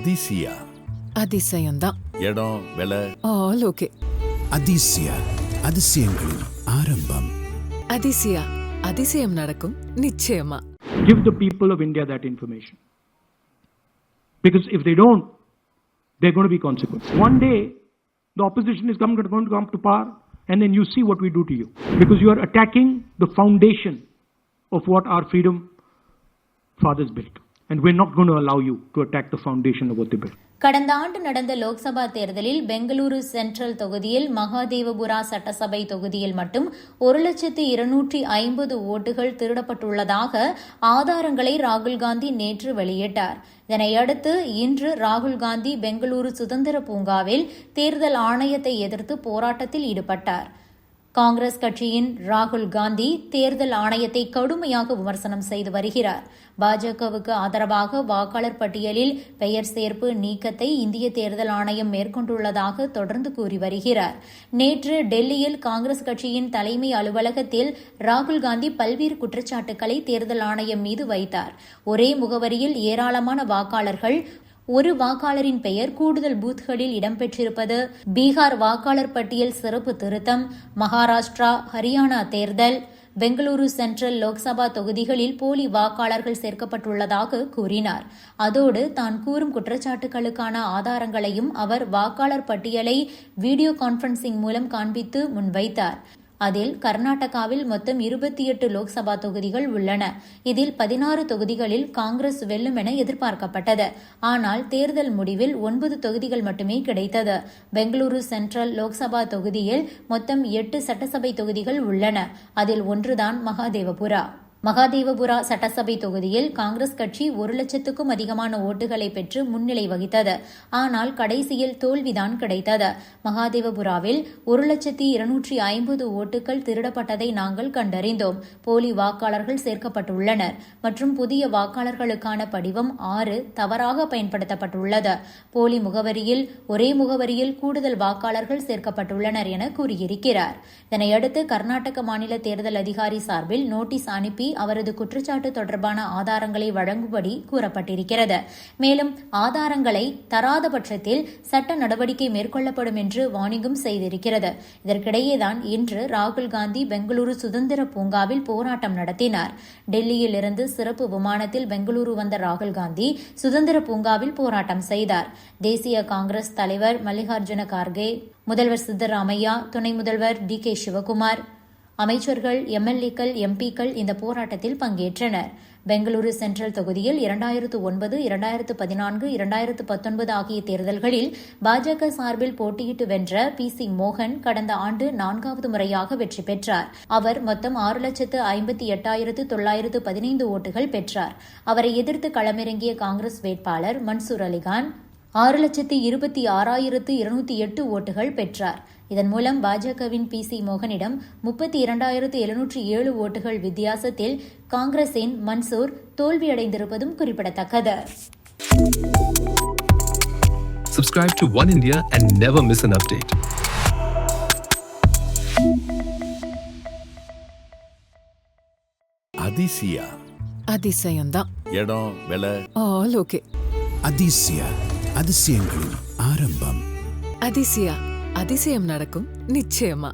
அதிசயா அதிசயம்தான் இடம் விலை ஆல் ஓகே அதிசய அதிசயங்களின் ஆரம்பம் அதிசயா அதிசயம் நடக்கும் நிச்சயமா give the people of India that information. Because if they don't, there are going to be consequences. One day, the opposition is come, going to come to power, and then you see what we do to you. Because you are attacking the foundation of what our freedom fathers built. And we're not going to allow you to attack the foundation of what they built. கடந்த ஆண்டு நடந்த லோக்சபா தேர்தலில் Bengaluru central தொகுதியில் மகாதேவபுரா சட்டசபை தொகுதியில் மட்டும் ஒரு லட்சத்து இருநூற்றி ஐம்பது ஓட்டுகள் திருடப்பட்டுள்ளதாக ஆதாரங்களை ராகுல் காந்தி நேற்று வெளியிட்டார் இதனையடுத்து இன்று ராகுல் காந்தி பெங்களூரு சுதந்திர பூங்காவில் தேர்தல் ஆணையத்தை எதிர்த்து போராட்டத்தில் ஈடுபட்டார் காங்கிரஸ் கட்சியின் ராகுல் காந்தி தேர்தல் ஆணையத்தை கடுமையாக விமர்சனம் செய்து வருகிறார். பாஜகவுக்கு ஆதரவாக வாக்காளர் பட்டியலில் பெயர் சேர்ப்பு நீக்கத்தை இந்திய தேர்தல் ஆணையம் மேற்கொண்டுள்ளதாக தொடர்ந்து கூறி வருகிறார். நேற்று டெல்லியில் காங்கிரஸ் கட்சியின் தலைமை அலுவலகத்தில் ராகுல் காந்தி பல்வேறு குற்றச்சாட்டுகளை தேர்தல் ஆணையம் மீது வைத்தார். ஒரே முகவரியில் ஏராளமான வாக்காளர்கள் ஒரு வாக்காளரின் பெயர் கூடுதல் பூத்களில் இடம்பெற்றிருப்பது பீகார் வாக்காளர் பட்டியல் சிறப்பு திருத்தம் மகாராஷ்டிரா ஹரியானா தேர்தல் பெங்களூரு சென்ட்ரல் லோக்சபா தொகுதிகளில் போலி வாக்காளர்கள் சேர்க்கப்பட்டுள்ளதாக கூறினார். அதோடு தான் கூறும் குற்றச்சாட்டுகளுக்கான ஆதாரங்களையும் அவர் வாக்காளர் பட்டியலை வீடியோ கான்பரன்சிங் மூலம் காண்பித்து முன்வைத்தார். அதில் கர்நாடகாவில் மொத்தம் இருபத்தி எட்டு லோக்சபா தொகுதிகள் உள்ளன. இதில் பதினாறு தொகுதிகளில் காங்கிரஸ் வெல்லும் என எதிர்பார்க்கப்பட்டது. ஆனால் தேர்தல் முடிவில் ஒன்பது தொகுதிகள் மட்டுமே கிடைத்தது. பெங்களூரு சென்ட்ரல் லோக்சபா தொகுதியில் மொத்தம் எட்டு சட்டசபை தொகுதிகள் உள்ளன. அதில் ஒன்றுதான் மகாதேவபுரா. மகாதேவபுரா சட்டசபை தொகுதியில் காங்கிரஸ் கட்சி ஒரு லட்சத்துக்கும் அதிகமான ஓட்டுகளை பெற்று முன்னிலை வகித்தது. ஆனால் கடைசியில் தோல்விதான் கிடைத்தது. மகாதேவபுராவில் ஒரு லட்சத்தி இருநூற்றி ஐம்பது ஓட்டுகள் திருடப்பட்டதை நாங்கள் கண்டறிந்தோம். போலி வாக்காளர்கள் சேர்க்கப்பட்டுள்ளனர். மற்றும் புதிய வாக்காளர்களுக்கான படிவம் ஆறு தவறாக பயன்படுத்தப்பட்டுள்ளது. போலி முகவரியில் ஒரே முகவரியில் கூடுதல் வாக்காளர்கள் சேர்க்கப்பட்டுள்ளனர் என கூறியிருக்கிறார். இதனையடுத்து கர்நாடக மாநில தேர்தல் அதிகாரி சார்பில் நோட்டீஸ் அனுப்பி அவரது குற்றச்சாட்டு தொடர்பான ஆதாரங்களை வழங்கும்படி கூறப்பட்டிருக்கிறது. மேலும் ஆதாரங்களை தராத பட்சத்தில் சட்ட நடவடிக்கை மேற்கொள்ளப்படும் என்று வார்னிங்கும் செய்திருக்கிறது. இதற்கிடையேதான் இன்று ராகுல் காந்தி பெங்களூரு சுதந்திர பூங்காவில் போராட்டம் நடத்தினார். டெல்லியில் இருந்து சிறப்பு விமானத்தில் பெங்களூரு வந்த ராகுல் காந்தி சுதந்திர பூங்காவில் போராட்டம் செய்தார். தேசிய காங்கிரஸ் தலைவர் மல்லிகார்ஜுன கார்கே முதல்வர் சித்தராமையா துணை முதல்வர் டி கே சிவகுமார் அமைச்சர்கள் எம்எல்ஏக்கள் எம்பிக்கள் இந்த போராட்டத்தில் பங்கேற்றனர். பெங்களூரு சென்ட்ரல் தொகுதியில் இரண்டாயிரத்து ஒன்பது இரண்டாயிரத்து பதினான்கு இரண்டாயிரத்து பத்தொன்பது ஆகிய தேர்தல்களில் பாஜக சார்பில் போட்டியிட்டு வென்ற பி சி மோகன் கடந்த ஆண்டு நான்காவது முறையாக வெற்றி பெற்றார். அவர் மொத்தம் ஆறு லட்சத்து ஐம்பத்தி எட்டாயிரத்து தொள்ளாயிரத்து பதினைந்து ஓட்டுகள் பெற்றார். அவரை எதிர்த்து களமிறங்கிய காங்கிரஸ் வேட்பாளர் மன்சூர் அலிகான் ஆறு லட்சத்து இருபத்தி ஆறாயிரத்து இருநூத்தி எட்டு ஓட்டுகள் பெற்றார். இதன் மூலம் பாஜகவின் பி சி மோகனிடம் முப்பத்தி இரண்டாயிரத்து எழுநூற்றி ஏழு ஓட்டுகள் வித்தியாசத்தில் காங்கிரசின் மன்சூர் தோல்வியடைந்திருப்பதும் குறிப்பிடத்தக்கது. Subscribe to One India and never miss an update. Athisaya. அதிசயம்தான். இடம் விலை? All okay. அதிசய. அதிசயங்களின் ஆரம்பம் அதிசயா அதிசயம் நடக்கும் நிச்சயமா